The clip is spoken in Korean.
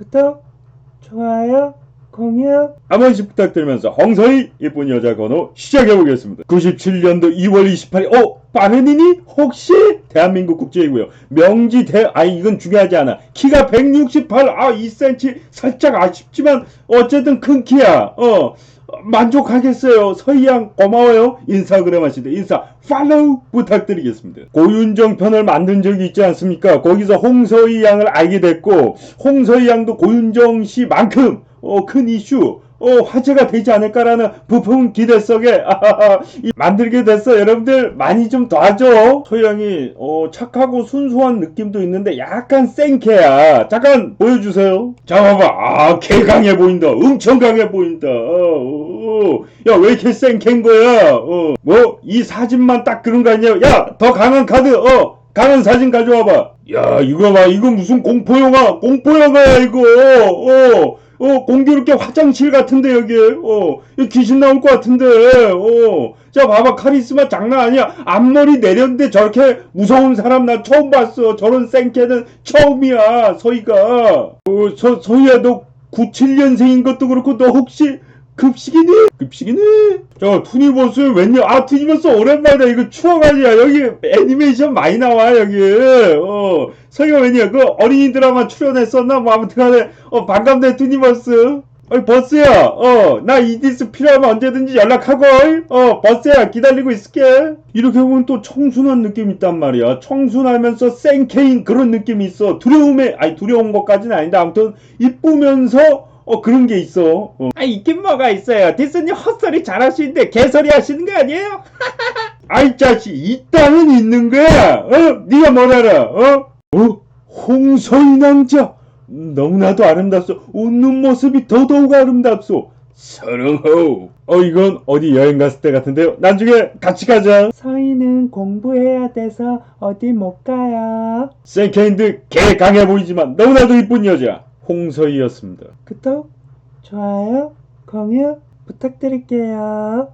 구독, 좋아요, 공유. 한 번씩 부탁드리면서 홍서희 예쁜 여자 번호 시작해보겠습니다. 97년도 2월 28일, 어? 빠른이니? 혹시? 대한민국 국제이고요. 명지 대, 아니, 이건 중요하지 않아. 키가 168, 아, 2cm, 살짝 아쉽지만, 어쨌든 큰 키야. 어, 만족하겠어요. 서희양, 고마워요. 인스타그램 하시대. 인스타, 팔로우 부탁드리겠습니다. 고윤정 편을 만든 적이 있지 않습니까? 거기서 홍서희 양을 알게 됐고, 홍서희 양도 고윤정 씨만큼, 어, 큰 이슈, 어, 화제가 되지 않을까라는 부푼 기대 속에 이- 만들게 됐어. 여러분들 많이 좀 도와줘. 소영이 어, 착하고 순수한 느낌도 있는데 약간 생캐야. 잠깐 보여주세요. 자 봐봐. 아, 개 강해 보인다. 엄청 강해 보인다. 어, 어, 야, 왜 이렇게 생캐인 거야? 어, 뭐 이 사진만 딱 그런 거 아니야? 야, 더 강한 카드. 어. 강한 사진 가져와봐. 야, 이거 봐. 이거 무슨 공포영화, 공포영화야, 이거. 어, 어, 공교롭게 화장실 같은데, 여기. 어, 귀신 나올 것 같은데, 어. 자, 봐봐. 카리스마 장난 아니야. 앞머리 내렸는데 저렇게 무서운 사람 나 처음 봤어. 저런 생캐는 처음이야, 서희가. 어, 서, 서희야, 너 97년생인 것도 그렇고, 너 혹시 급식이니? 급식이니? 저 투니버스 웬열? 아 투니버스 오랜만이다. 이거 추억 아니야. 여기 애니메이션 많이 나와 여기. 어 서희가 웬열? 그 어린이 드라마 출연했었나? 뭐 아무튼 간에 어 반갑네 투니버스. 어이 버스야. 어 나 이디스 필요하면 언제든지 연락하고. 어 버스야 기다리고 있을게. 이렇게 보면 또 청순한 느낌 있단 말이야. 청순하면서 생케인 그런 느낌이 있어. 두려움에 아니 두려운 것까지는 아닌데 아무튼 이쁘면서 어 그런 게 있어. 어. 아, 있긴 뭐가 있어요. 디스니 헛소리 잘하시는데 개소리 하시는 거 아니에요? 아이 자식 있다는 있는 거야. 어? 네가 뭘 알아? 어? 어? 홍서희 남자 너무나도 아름답소. 웃는 모습이 더더욱 아름답소. 사랑호. 어 이건 어디 여행 갔을 때 같은데요. 나중에 같이 가자. 서희는 공부해야 돼서 어디 못 가요. 세케인드 개 강해 보이지만 너무나도 이쁜 여자 홍서희였습니다. 구독, 좋아요, 공유 부탁드릴게요.